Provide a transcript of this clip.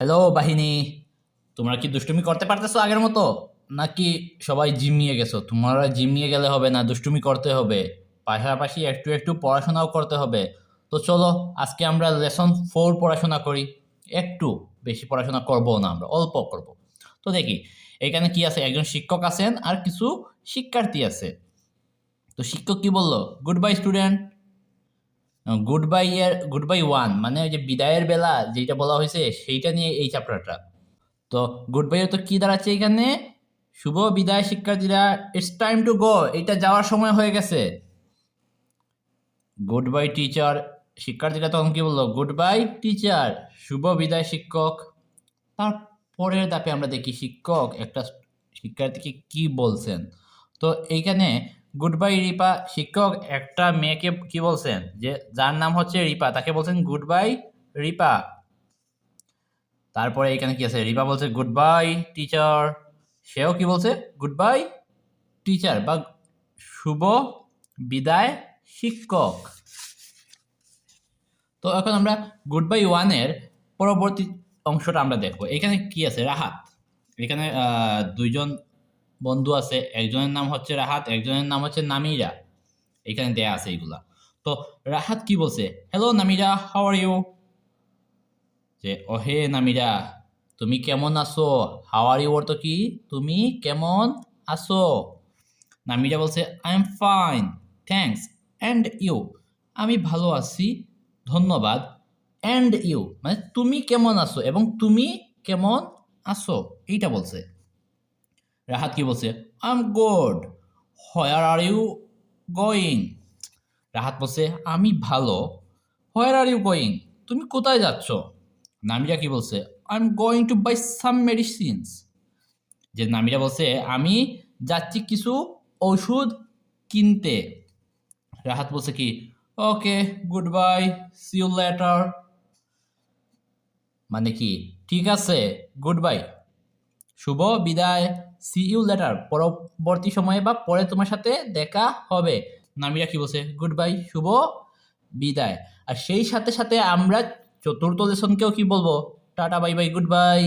Hello বাহিনী। তোমরা কি দুষ্টুমি করতে পারতেছো আগের মতো? নাকি সবাই জিম নিয়ে গেছো? তোমরা জিম নিয়ে গেলে হবে না, দুষ্টুমি করতে হবে। পাশাপাশি একটু একটু পড়াশোনাও করতে হবে। তো চলো, আজকে আমরা লেসন ফোর পড়াশোনা করি। একটু বেশি পড়াশোনা করব না আমরা, অল্প করব। তো দেখি, এখানে কি আছে? একজন শিক্ষক আছেন আর কিছু শিক্ষার্থী আছে। তো শিক্ষক কি বলল? Good bye student good bye এর গুড বাই ওয়ান মানে ওই যে বিদায়ের বেলা যেটা বলা হয়েছে, সেইটা নিয়ে এই চ্যাপ্টারটা তো গুড বাই তো কি দাঁড়াচ্ছে এখানে? শুভ বিদায় শিক্ষার্থীরা ইটস টাইম টু গো এটা যাওয়ার সময় হয়ে গেছে। গুড বাই টিচার শিক্ষার্থীরা তখন কি বলল? গুড বাই টিচার শুভ বিদায় শিক্ষক। তারপরের ধাপে আমরা দেখি শিক্ষক, একটা শিক্ষার্থীকে কি বলছেন? তো এইখানে গুড বাই রিপা শিক্ষক একটা মেয়েকে কি বলছেন? যে যার নাম হচ্ছে রিপা তাকে বলছেন গুড বাই রিপা তারপরে এখানে কি আছে? রিপা বলছে গুড বাই টিচার সেও কি বলছে? গুড বাই টিচার বা শুভ বিদায় শিক্ষক। তো এখন আমরা গুড বাই ওয়ানের পরবর্তী অংশটা আমরা দেখব। এখানে কি আছে? রাহাত। এখানে দুইজন বন্ধু আছে, একজনের নাম হচ্ছে রাহাত, একজনের নাম হচ্ছে নামিরা। এখানে দেয়া আছে এগুলা। তো রাহাত কি বলছে? Hello Namira how are you যে, ওহে নামিরা, তুমি কেমন আছো? হাউ আর ইউ অর্থ কি? তুমি কেমন আছো? নামিরা বলছে I am fine thanks and you আমি ভালো আছি, ধন্যবাদ অ্যান্ড ইউ মানে তুমি কেমন আছো এবং তুমি কেমন আছো? এইটা বলছে। রাহাত কি বলছে? I good where are you going Rahat বলছে, আমি ভালো। হোয়ার আর ইউ গোয়িং তুমি কোথায় যাচ্ছ? নামিরা কি বলছে I am going to buy some medicines যে নামিরা বলছে, আমি যাচ্ছি কিছু ওষুধ কিনতে। রাহাত বলছে কি okay goodbye see you later মানে কি, ঠিক আছে গুড বাই শুভ বিদায়। সি ইউ লেটার পরবর্তী সময়ে বা পরে তোমার সাথে দেখা হবে। নামিরা কি বলছে? গুড বাই শুভ বিদায়। আর সেই সাথে সাথে আমরা চতুর্থ লেসনকেও কি বলব? Tata bye bye goodbye